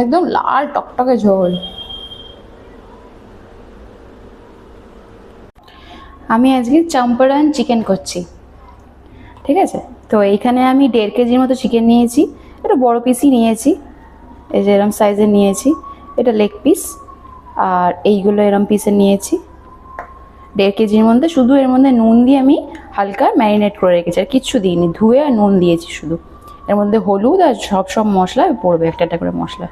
একদম লাল টকটকে ঝোল। আমি আজকে চম্পারান চিকেন করছি। ঠিক আছে? তো এইখানে আমি দেড় কেজির মতো চিকেন নিয়েছি এটা বড় পিসই নিয়েছি, এই যে এরম সাইজের নিয়েছি, এটা লেগ পিস আর এইগুলো এরম পিসের নিয়েছি। দেড় কেজির মধ্যে শুধু এর মধ্যে নুন দিয়ে আমি হালকা ম্যারিনেট করে রেখেছি, আর কিচ্ছু দিইনি, ধুয়ে আর নুন দিয়েছি শুধু। এর মধ্যে হলুদ আর সব সব মশলা পড়বে, একটা একটা করে মশলা।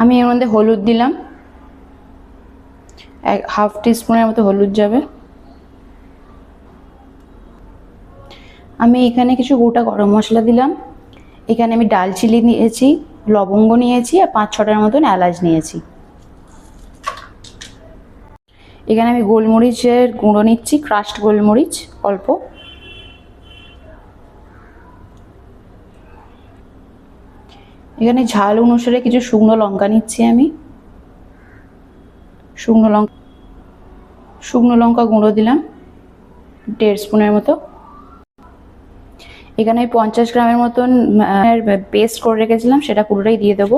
আমি এর মধ্যে হলুদ দিলাম। এক, হাফ টিস্পুনের মতো হলুদ যাবে। আমি এখানে কিছু গোটা গরম মশলা দিলাম। এখানে আমি ডালচিনি নিয়েছি, লবঙ্গ নিয়েছি আর পাঁচ ছটার মতন এলাচ নিয়েছি। এখানে আমি গোলমরিচের গুঁড়ো নিচ্ছি, ক্রাস্ট গোলমরিচ, অল্প। এখানে ঝাল অনুসারে কিছু শুকনো লঙ্কা নিচ্ছি আমি। শুকনো লঙ্কা শুকনো লঙ্কা গুঁড়ো দিলাম, দেড় স্পুনের মতো। এখানে পঞ্চাশ গ্রামের মতন পেস্ট করে রেখেছিলাম, সেটা পুরোটাই দিয়ে দেবো।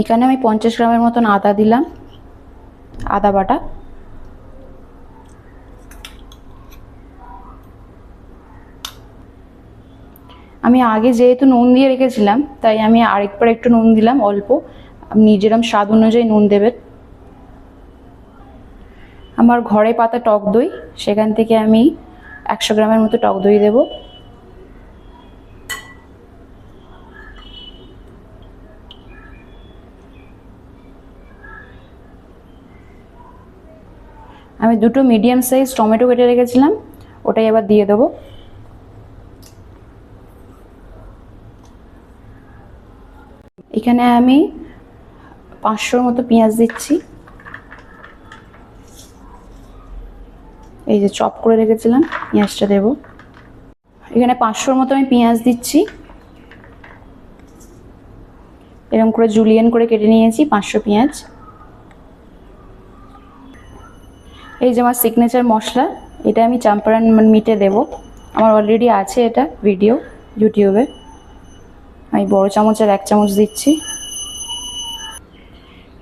এখানে আমি পঞ্চাশ গ্রামের মতন আদা দিলাম, আদা বাটা। আমি আগে যেহেতু নুন দিয়ে রেখেছিলাম, তাই আমি আরেকবার একটু নুন দিলাম অল্প। আপনি যেরকম স্বাদ অনুযায়ী নুন দেবেন। আমার ঘরে পাতা টক দই, সেখান থেকে আমি একশো গ্রামের মতো টক দই দেবো। আমি দুটো মিডিয়াম সাইজ টমেটো কেটে রেখেছিলাম, ওটাই আবার দিয়ে দেবো। এখানে আমি পাঁচশোর মতো পেঁয়াজ দিচ্ছি। এই যে চপ করে রেখেছিলাম, পেঁয়াজটা দেব। এখানে পাঁচশোর মতো আমি পেঁয়াজ দিচ্ছি। এরকম করে জুলিয়ান করে কেটে নিয়েছি, পাঁচশো পেঁয়াজ। এই যে আমার সিগনেচার মশলা, এটা আমি চাম্পারান মিটে দেব। আমার অলরেডি আছে এটা ভিডিও ইউটিউবে আমি বড় চামচের এক চামচ দিচ্ছি।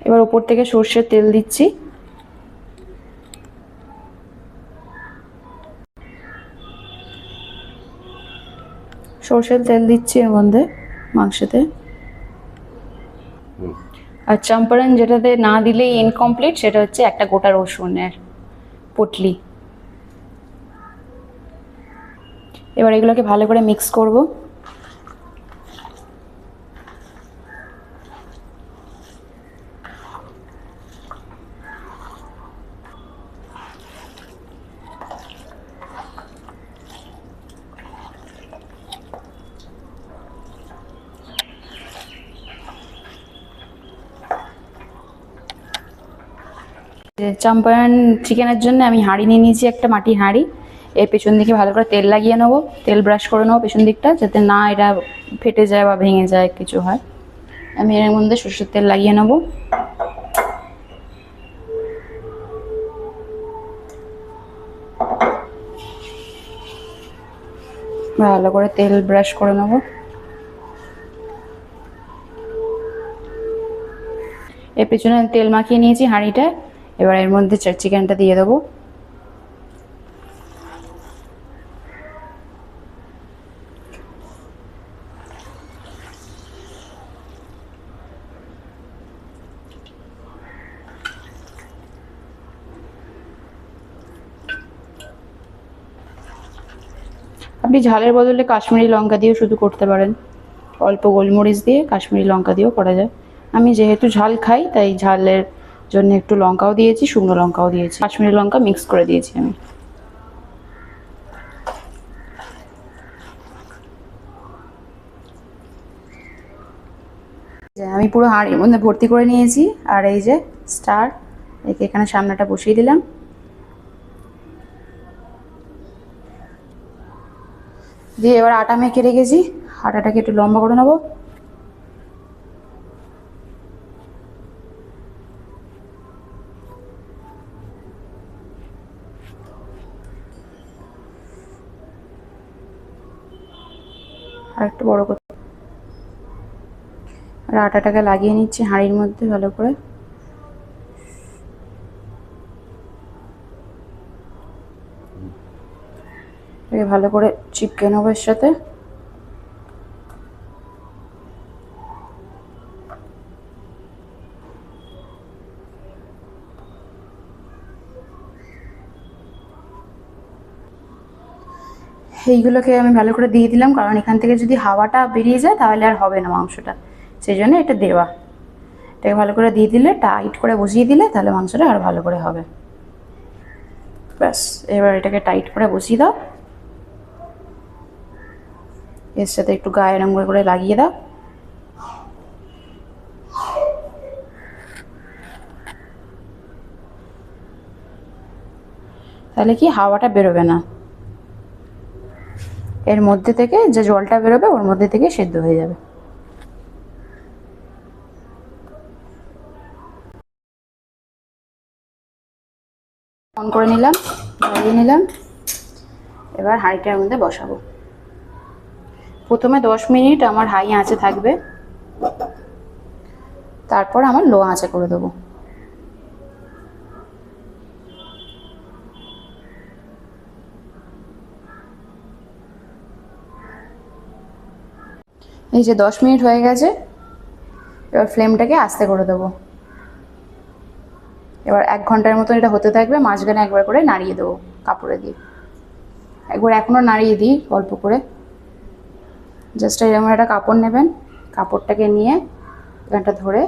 এবার উপর থেকে সর্ষের তেল দিচ্ছি। সর্ষের তেল দিচ্ছি এর মধ্যে মাংসতে। আর চম্পারণ যেটাতে না দিলেই ইনকমপ্লিট সেটা হচ্ছে একটা গোটা রসুনের পুটলি। এবার এগুলোকে ভালো করে মিক্স করব। চাম্পারান চিকেনের জন্য আমি হাঁড়ি নিয়ে নিয়েছি, একটা মাটির হাঁড়ি। এর পেছন দিকে ভালো করে তেল লাগিয়ে নেব, তেল ব্রাশ করে নেব পেছন দিকটা, যাতে না এটা ফেটে যায় বা ভেঙে যায়, কিছু হয়। আমি এর মধ্যে সরষের তেল লাগিয়ে নেব। ভালো করে তেল ব্রাশ করে নেব। এর পেছনে তেল মাখিয়ে নিয়েছি হাঁড়িটা। এবার এর মধ্যে চিকেনটা দিয়ে দেবো। আপনি ঝালের বদলে কাশ্মীরি লঙ্কা দিয়েও শুধু করতে পারেন। অল্প গোলমরিচ দিয়ে কাশ্মীরি লঙ্কা দিয়েও করা যায়। আমি যেহেতু ঝাল খাই, তাই ঝালের জন্য একটু লঙ্কাও দিয়েছি, শুকনো লঙ্কাও দিয়েছি। কাশ্মীরি লঙ্কা মিক্স করে দিয়েছি আমি। আমি পুরো হাঁড়ির মধ্যে ভর্তি করে নিয়েছি, আর এই যে স্টার একে এখানে সামনেটা বসিয়ে দিলাম। দিয়ে এবার আটা মেখে রেখেছি, আটাটাকে একটু লম্বা করে নেব। একটু বড় করতে আর আটাটাকে লাগিয়ে নিচ্ছি হাঁড়ির মধ্যে ভালো করে। ভালো করে চিপকে নেব এর সাথে। এইগুলোকে আমি ভালো করে দিয়ে দিলাম, কারণ এখান থেকে যদি হাওয়াটা বেরিয়ে যায় তাহলে আর হবে না মাংসটা। সেই জন্য এটা দেওয়া। এটাকে ভালো করে দিয়ে দিলে, টাইট করে বসিয়ে দিলে তাহলে মাংসটা আর ভালো করে হবে। ব্যাস, এবার এটাকে টাইট করে বসিয়ে দাও। এর সাথে একটু গায়ে রঙ করে লাগিয়ে দাও। তাহলে কি হাওয়াটা বেরোবে না? এর মধ্যে থেকে যে জলটা বেরোবে ওর মধ্যে থেকে সেদ্ধ হয়ে যাবে। অন করে নিলাম লাগিয়ে নিলাম। এবার হাঁড়িটার মধ্যে বসাবো। প্রথমে দশ মিনিট আমার হাই আঁচে থাকবে। তারপর আমার লো আঁচে করে দেবো। এই যে দশ মিনিট হয়ে গেছে, এবার ফ্লেমটাকে আস্তে করে দেবো। এবার এক ঘণ্টার মতন এটা হতে থাকবে, মাঝখানে একবার করে নাড়িয়ে দেবো কাপড়ে দিয়ে। একবার এখনও নাড়িয়ে দিই অল্প করে। জাস্ট এরকম একটা কাপড় নেবেন, কাপড়টাকে নিয়ে এখানটা ধরে।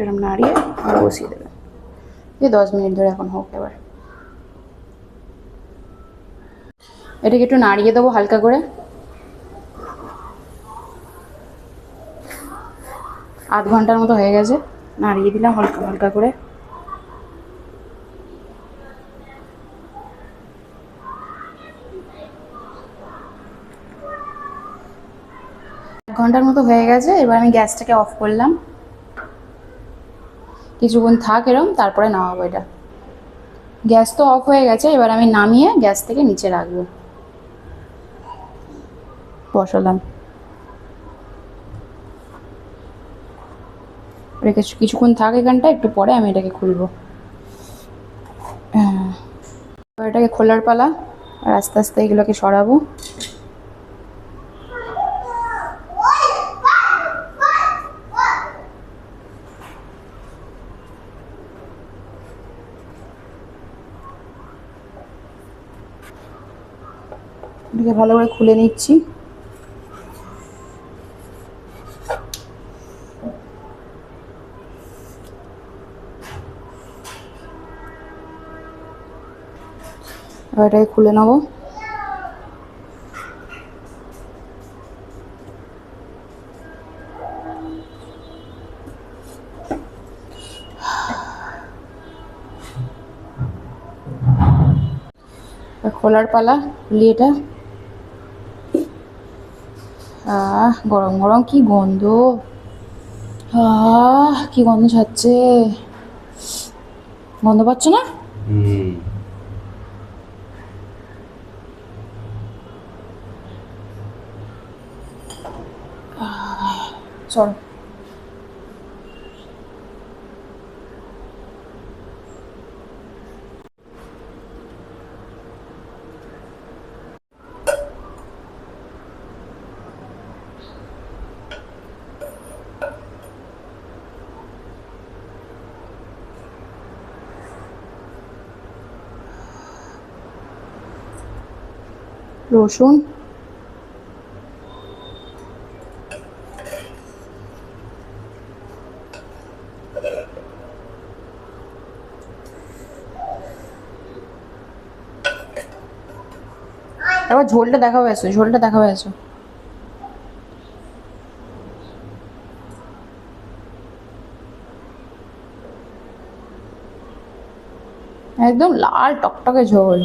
এরকম নাড়িয়ে বসিয়ে দেবেন। এই দশ মিনিট ধরে এখন হোক এবার। এটাকে একটু নাড়িয়ে দেবো হালকা করে। আধ ঘণ্টার মতো হয়ে গেছে। নাড়িয়ে দিলাম হালকা হালকা করে। এক ঘণ্টার মতো হয়ে গেছে, এবার আমি গ্যাসটাকে অফ করলাম। কিছুক্ষণ থাক এরম, তারপরে নামাবো এটা। গ্যাস তো অফ হয়ে গেছে, এবার আমি নামিয়ে গ্যাস থেকে নিচে রাখব। বসালাম। রেখে কিছুক্ষণ থাক এখানটা একটু পরে আমি এটাকে খুলবো। এটাকে খোলার পালা, আর আস্তে আস্তে এগুলোকে সরাবো। এটাকে ভালো করে খুলে নিচ্ছি। এটাকে খুলে নেব। খোলার পালা খুলি এটা। আহ, গরম গরম কি গন্ধ। আহ, কি গন্ধ ছাড়ছে। গন্ধ পাচ্ছ না? হুম চলো রসুন এবার ঝোলটা দেখাও এসো ঝোলটা দেখাবো এসো। একদম লাল টকটকে ঝোল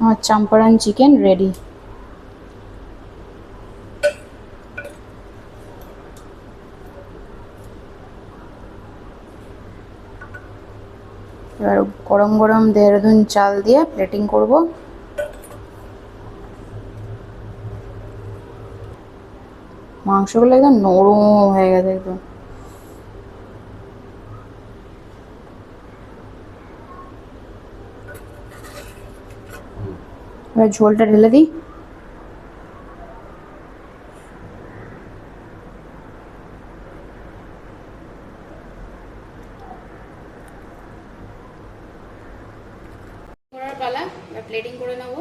আমার চাম্পারান চিকেন রেডি। এবার গরম গরম দেহরাদুন চাল দিয়ে প্লেটিং করব। মাংসগুলো একদম নরম হয়ে গেছে একদম। এবার ঝোলটা ঢেলে দিই। পালা প্লেটিং করে নেব।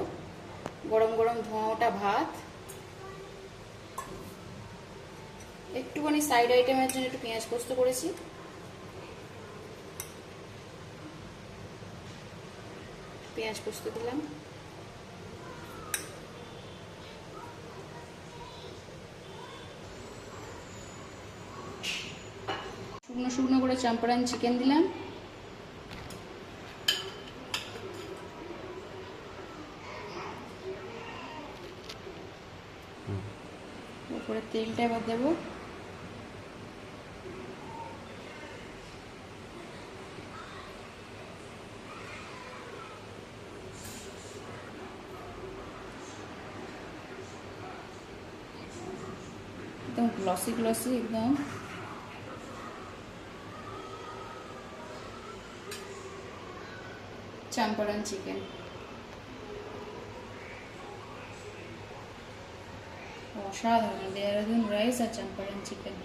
গরম গরম ধোঁয়া ওঠা ভাত। একটুখানি সাইড আইটেমের জন্য একটু পেঁয়াজ পোস্ত করেছি। পেঁয়াজ পোস্ত দিলাম। শুকনো শুকনো করে চাম্পারান চিকেন দিলাম। উপরে তেলটা এবার দেবো। একদম গ্লসি গ্লসি একদম। চাম্পারান চিকেন অসাধারণ দেহরাদুন রাইস আর চাম্পারান চিকেন